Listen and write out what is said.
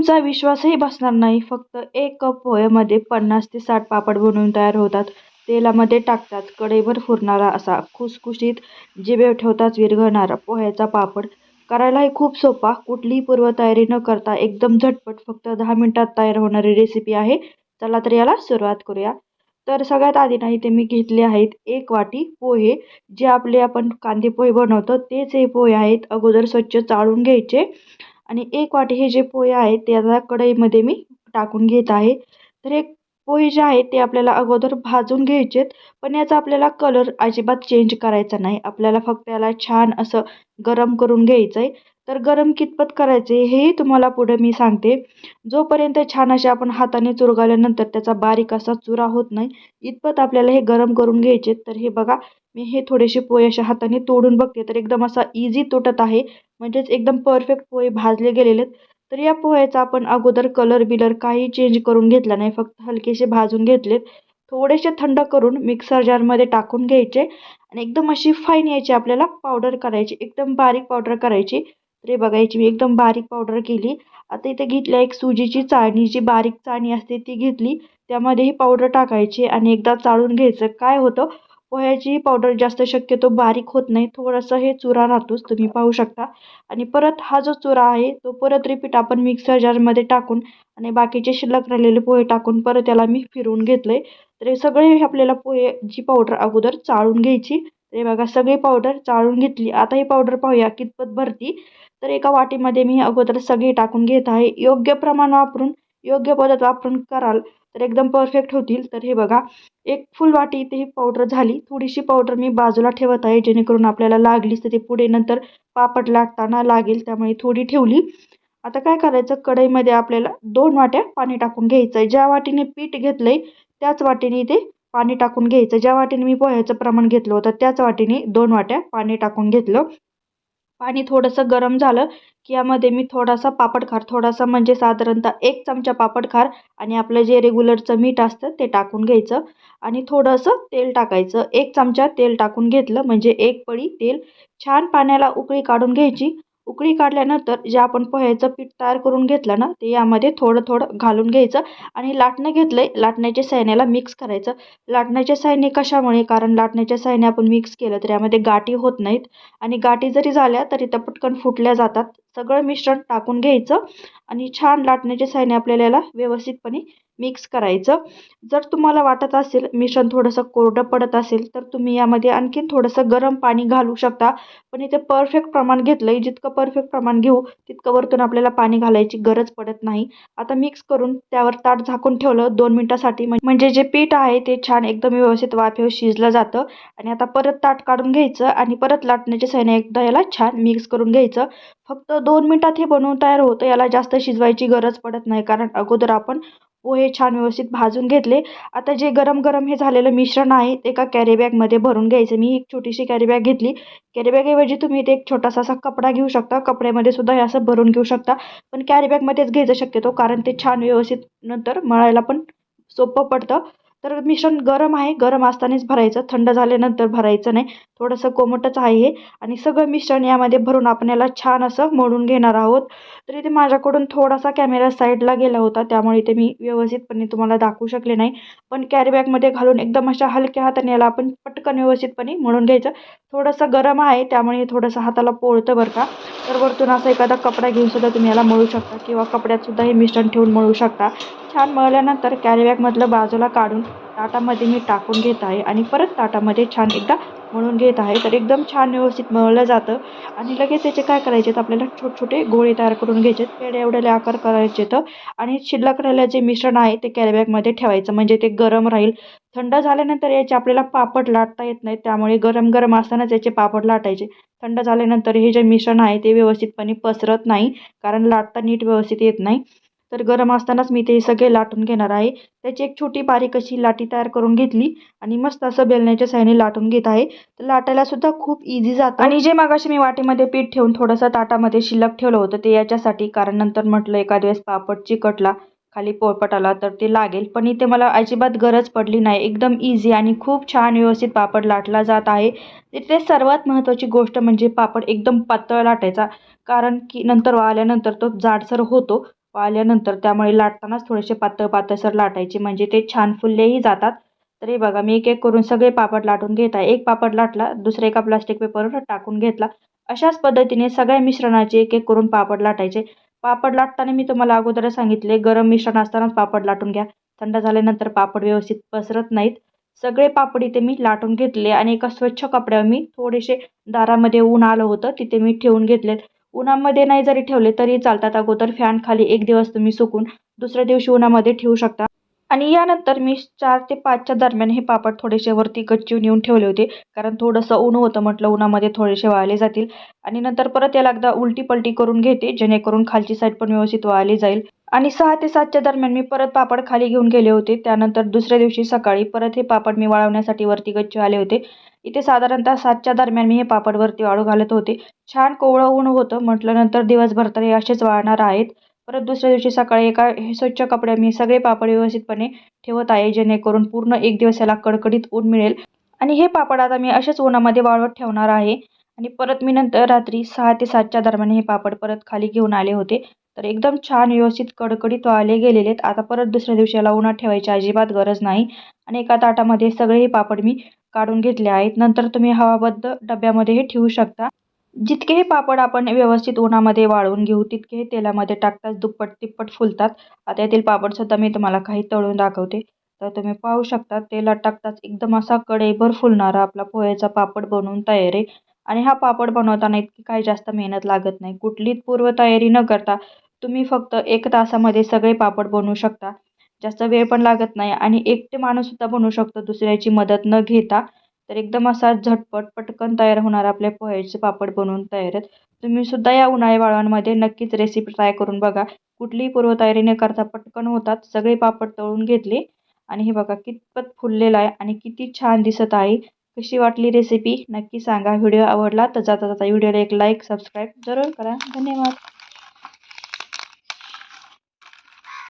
तुमचा विश्वासही बसणार नाही. फक्त एक कप पोह्यामध्ये पन्नास ते साठ पापड बनवून तयार होतात. तेलामध्ये टाकतात. कढईभर फुरणारा असा खुसखुशीत जिबे ठेवताच विरघळणारा पोह्याचा पापड. करायलाही खूप सोपा. कुठलीही पूर्वतयारी न करता एकदम झटपट फक्त दहा मिनिटात तयार होणारी रेसिपी आहे. चला तर याला सुरुवात करूया. तर सगळ्यात आधी नाही ते मी घेतले आहेत एक वाटी पोहे. जे आपले आपण कांदे पोहे बनवतो तेच हे पोहे आहेत. अगोदर स्वच्छ चाळून घ्यायचे. आणि एक वाटी हे जे पोहे आहेत ते आता कढईमध्ये मी टाकून घेत आहे. तर हे पोहे जे आहेत ते आपल्याला अगोदर भाजून घ्यायचेत पण याचा आपल्याला कलर अजिबात चेंज करायचा नाही. आपल्याला फक्त याला छान असं गरम करून घ्यायचं आहे तर गरम कितपत करायचे हेही तुम्हाला पुढे मी सांगते. जोपर्यंत छान असे आपण हाताने चुरगाल्यानंतर त्याचा बारीक असा चुरा होत नाही इतपत आपल्याला हे गरम करून घ्यायचे तर हे बघा मी हे थोडेसे पोहे अशा हाताने तोडून बघते. तर एकदम असा इझी तुटत आहे. म्हणजेच एकदम परफेक्ट पोहे भाजले गेलेले आहेत तर या पोह्याचा आपण अगोदर कलर बिलर काही चेंज करून घेतला नाही. फक्त हलकेसे भाजून घेतलेत. थोडेसे थंड करून मिक्सर जारमध्ये टाकून घ्यायचे. आणि एकदम अशी फाईन यायची आपल्याला पावडर करायची. एकदम बारीक पावडर करायची. तर हे बघायची मी एकदम बारीक पावडर केली. आता इथे घेतल्या एक सुजीची चाळणी. जी बारीक चाळणी असते ती घेतली. त्यामध्ये ही पावडर टाकायची आणि एकदा चाळून घ्यायचं. काय होतं? पोह्याची पावडर जास्त शक्यतो बारीक होत नाही. थोडंसं हे चुरा राहतोच तुम्ही पाहू शकता. आणि परत हा जो चुरा आहे तो परत रिपीट आपण मिक्सर जारमध्ये टाकून आणि बाकीचे शिल्लक राहिलेले पोहे टाकून परत त्याला मी फिरवून घेतलं आहे तर हे सगळे आपल्याला पोहे जी पावडर अगोदर चाळून घ्यायची. तर बघा सगळी पावडर चाळून घेतली. आता ही पावडर पाहूया कितपत भरती. तर एका वाटीमध्ये मी अगोदर सगळी टाकून घेत आहे. योग्य प्रमाण वापरून योग्य पद्धत वापरून कराल तर एकदम परफेक्ट होतील. तर हे बघा एक फुल वाटी इथे ही पावडर झाली. थोडीशी पावडर मी बाजूला ठेवत आहे जेणेकरून आपल्याला लागलीच तर ते पुढे नंतर पापड लाटताना लागेल त्यामुळे थोडी ठेवली. आता काय करायचं? कढईमध्ये आपल्याला दोन वाट्या पाणी टाकून घ्यायचं आहे ज्या वाटीने पीठ घेतलं आहे त्याच वाटीने इथे पाणी टाकून घ्यायचं. ज्या वाटीने मी पोह्याचं प्रमाण घेतलं होतं त्याच वाटीने दोन वाट्या पाणी टाकून घेतलं. पाणी थोडंसं गरम झालं की यामध्ये मी थोडासा पापड खार थोडासा म्हणजे साधारणतः एक चमचा पापड खार आणि आपलं जे रेग्युलरचं मीठ असतं ते टाकून घ्यायचं आणि थोडंसं तेल टाकायचं. एक चमचा तेल टाकून घेतलं म्हणजे एक पळी तेल. छान पाण्याला उकळी काढून घ्यायची. उकळी काढल्यानंतर जे आपण पोह्याचं पीठ तयार करून घेतलं ना ते यामध्ये थोडं थोडं घालून घ्यायचं आणि लाटणं घेतलं आहे लाटण्याच्या सायण्याला मिक्स करायचं. लाटण्याच्या सायने कशामुळे? कारण लाटण्याच्या सायने आपण मिक्स केलं तर यामध्ये गाठी होत नाहीत आणि गाठी जरी झाल्या तरी त्या पटकन फुटल्या जातात. सगळं मिश्रण टाकून घ्यायचं आणि छान लाटण्याच्या सायने आपल्याला याला व्यवस्थितपणे मिक्स करायचं. जर तुम्हाला वाटत असेल मिश्रण थोडंसं कोरडं पडत असेल तर तुम्ही यामध्ये आणखीन थोडंसं गरम पाणी घालू शकता. पण इथे परफेक्ट प्रमाण घेतलं आहे जितकं परफेक्ट प्रमाण घेऊ तितकं वरतून आपल्याला पाणी घालायची गरज पडत नाही. आता मिक्स करून त्यावर ताट झाकून ठेवलं. दोन मिनटासाठी म्हणजे जे पीठ आहे ते छान एकदम व्यवस्थित वाफेवर शिजलं जातं. आणि आता परत ताट काढून घ्यायचं आणि परत लाटण्याच्या सैन्य एकदा याला छान मिक्स करून घ्यायचं. फक्त दोन मिनटात हे बनवून तयार होतं. याला जास्त शिजवायची गरज पडत नाही. कारण अगोदर आपण पोहे छान व्यवस्थित भाजून घेतले. आता जे गरम गरम हे झालेलं मिश्रण आहे ते एका कॅरीबॅगमध्ये भरून घ्यायचं. मी एक छोटीशी कॅरीबॅग घेतली. कॅरीबॅगऐवजी तुम्ही इथे एक छोटासा असा कपडा घेऊ शकता. कपड्यामध्ये सुद्धा हे असं भरून घेऊ शकता. पण कॅरीबॅगमध्येच घ्यायचं शक्यतो कारण ते छान व्यवस्थित नंतर मळायला पण सोपं पडतं. तर मिश्रण गरम आहे. गरम असतानाच भरायचं. थंड झाल्यानंतर भरायचं नाही. थोडंसं कोमटच आहे. हे आणि सगळं मिश्रण यामध्ये भरून आपण याला छान असं मळून घेणार आहोत. तर इथे माझ्याकडून थोडासा कॅमेरा साईडला गेला होता. त्यामुळे इथे मी व्यवस्थितपणे तुम्हाला दाखवू शकले नाही. पण कॅरीबॅगमध्ये घालून एकदम अशा हलक्या हाताने याला आपण पटकन व्यवस्थितपणे मळून घ्यायचं. थोडंसं गरम आहे. त्यामुळे थोडंसं हाताला पोळतं बरं का. तर वरतून असा एखादा कपडा घेऊन सुद्धा तुम्ही याला मळू शकता. किंवा कपड्यात सुद्धा हे मिश्रण ठेवून मळू शकता. छान मळल्यानंतर कॅरीबॅगमधलं बाजूला काढून ताटामध्ये मी टाकून घेत आहे आणि परत ताटामध्ये छान एकदा मळून घेत आहे. तर एकदम छान व्यवस्थित मळलं जातं. आणि लगेच त्याचे काय करायचे आपल्याला छोटे छोटे गोळे तयार करून घ्यायचे पेढे एवढ्याले आकार करायचे तर आणि शिल्लक राहिलं जे मिश्रण आहे ते कॅरीबॅगमध्ये ठेवायचं. म्हणजे ते गरम राहील. थंड झाल्यानंतर याचे आपल्याला पापड लाटता येत नाहीत. त्यामुळे गरम गरम असतानाच याचे पापड लाटायचे. थंड झाल्यानंतर हे जे मिश्रण आहे ते व्यवस्थितपणे पसरत नाही. कारण लाटता नीट व्यवस्थित येत नाही. तर गरम असतानाच मी ते सगळे लाटून घेणार आहे. त्याची एक छोटी बारीक अशी लाटी तयार करून घेतली आणि मस्त असं बेलण्याच्या साह्याने लाटून घेत आहे. तर लाटायला सुद्धा खूप इझी जातं. आणि जे मागाशी मी वाटीमध्ये पीठ ठेवून थोडंसं ताटामध्ये शिल्लक ठेवलं होतं ते याच्यासाठी कारण नंतर म्हटलं एखाद वेळेस पापड चिकटला खाली पोळपट आला तर ते लागेल. पण इथे मला अजिबात गरज पडली नाही. एकदम इझी आणि खूप छान व्यवस्थित पापड लाटला जात आहे. तिथे सर्वात महत्त्वाची गोष्ट म्हणजे पापड एकदम पातळ लाटायचा. कारण की नंतर वाळल्यानंतर तो जाडसर होतो. वाळल्यानंतर त्यामुळे लाटतानाच थोडेसे पातळ पातळसर लाटायचे. म्हणजे ते छान फुललेही जातात. तर हे बघा मी एक एक करून सगळे पापड लाटून घेत आहे. एक पापड लाटला दुसरा एका प्लास्टिक पेपरवर टाकून घेतला. अशाच पद्धतीने सगळ्या मिश्रणाचे एक एक करून पापड लाटायचे. पापड लाटताना मी तुम्हाला अगोदर सांगितले गरम मिश्रण असतानाच पापड लाटून घ्या. थंड झाल्यानंतर पापड व्यवस्थित पसरत नाहीत. सगळे पापड इथे मी लाटून घेतले आणि एका स्वच्छ कपड्यावर मी थोडेसे दारामध्ये ऊन आलं होतं तिथे मी ठेवून घेतलेत. उन्हामध्ये नाही जरी ठेवले तरी चालतात अगोदर फॅन खाली एक दिवस तुम्ही सुकून दुसऱ्या दिवशी उन्हामध्ये ठेवू शकता. आणि यानंतर मी चार ते पाचच्या दरम्यान हे पापड थोडेसे वरती गच्चीव नेऊन ठेवले होते. कारण थोडंसं ऊन होतं म्हटलं उन्हामध्ये थोडेसे वाळले जातील. आणि नंतर परत याला एकदा उलटी पलटी करून घेते जेणेकरून खालची साईड पण व्यवस्थित वाळली जाईल. आणि सहा ते सातच्या दरम्यान मी परत पापड खाली घेऊन गेले होते. त्यानंतर दुसऱ्या दिवशी सकाळी परत हे पापड मी वाळवण्यासाठी वरती गच्ची आले होते. इथे साधारणतः सातच्या दरम्यान मी हे पापडवरती वाळू घालत होते. छान कोवळं ऊन होतं म्हटल्यानंतर दिवसभर तर हे असेच वाळणार आहेत. परत दुसऱ्या दिवशी सकाळी एका हे स्वच्छ कपड्या मी सगळे पापड व्यवस्थितपणे ठेवत आहे जेणेकरून पूर्ण एक दिवस याला कडकडीत ऊन मिळेल. आणि हे पापड आता मी असेच उन्हामध्ये वाळवत ठेवणार आहे. आणि परत मी नंतर रात्री सहा ते सातच्या दरम्यान हे पापड परत खाली घेऊन आले होते. तर एकदम छान व्यवस्थित कडकडीत वाळले गेलेले आहेत. आता परत दुसऱ्या दिवशी याला उन्हात ठेवायची अजिबात गरज नाही. आणि एका ताटामध्ये सगळे हे पापड मी काढून घेतले आहेत. नंतर तुम्ही हवाबद्ध डब्यामध्ये हे ठेवू शकता. जितके हे पापड आपण व्यवस्थित उन्हामध्ये वाळवून घेऊ तितके हे तेलामध्ये टाकताच दुप्पट तिप्पट फुलतात. आता यातील पापडसुद्धा मी तुम्हाला काही तळून दाखवते. तर तुम्ही पाहू शकता तेलात टाकताच एकदम असा कडेभर फुलणारा आपला पोह्याचा पापड बनवून तयार आहे. आणि हा पापड बनवताना इतकी काही जास्त मेहनत लागत नाही. कुठलीच पूर्वतयारी न करता तुम्ही फक्त एक तासामध्ये सगळे पापड बनवू शकता. जास्त वेळ पण लागत नाही आणि एकटे माणूससुद्धा बनवू शकतो. दुसऱ्याची मदत न घेता तर एकदम असा झटपट पटकन तयार होणार आपल्या पोह्याचे पापड बनवून तयार आहेत. तुम्ही सुद्धा या उन्हाळी वाळवांमध्ये नक्कीच रेसिपी ट्राय करून बघा. कुठलीही पूर्वतयारी न करता पटकन होतात. सगळे पापड तळून घेतले आणि हे बघा कितपत फुललेलं आहे आणि किती छान दिसत आहे. कशी वाटली रेसिपी नक्की सांगा. व्हिडिओ आवडला तर जाता जाता व्हिडिओला एक लाईक सबस्क्राईब जरूर करा. धन्यवाद.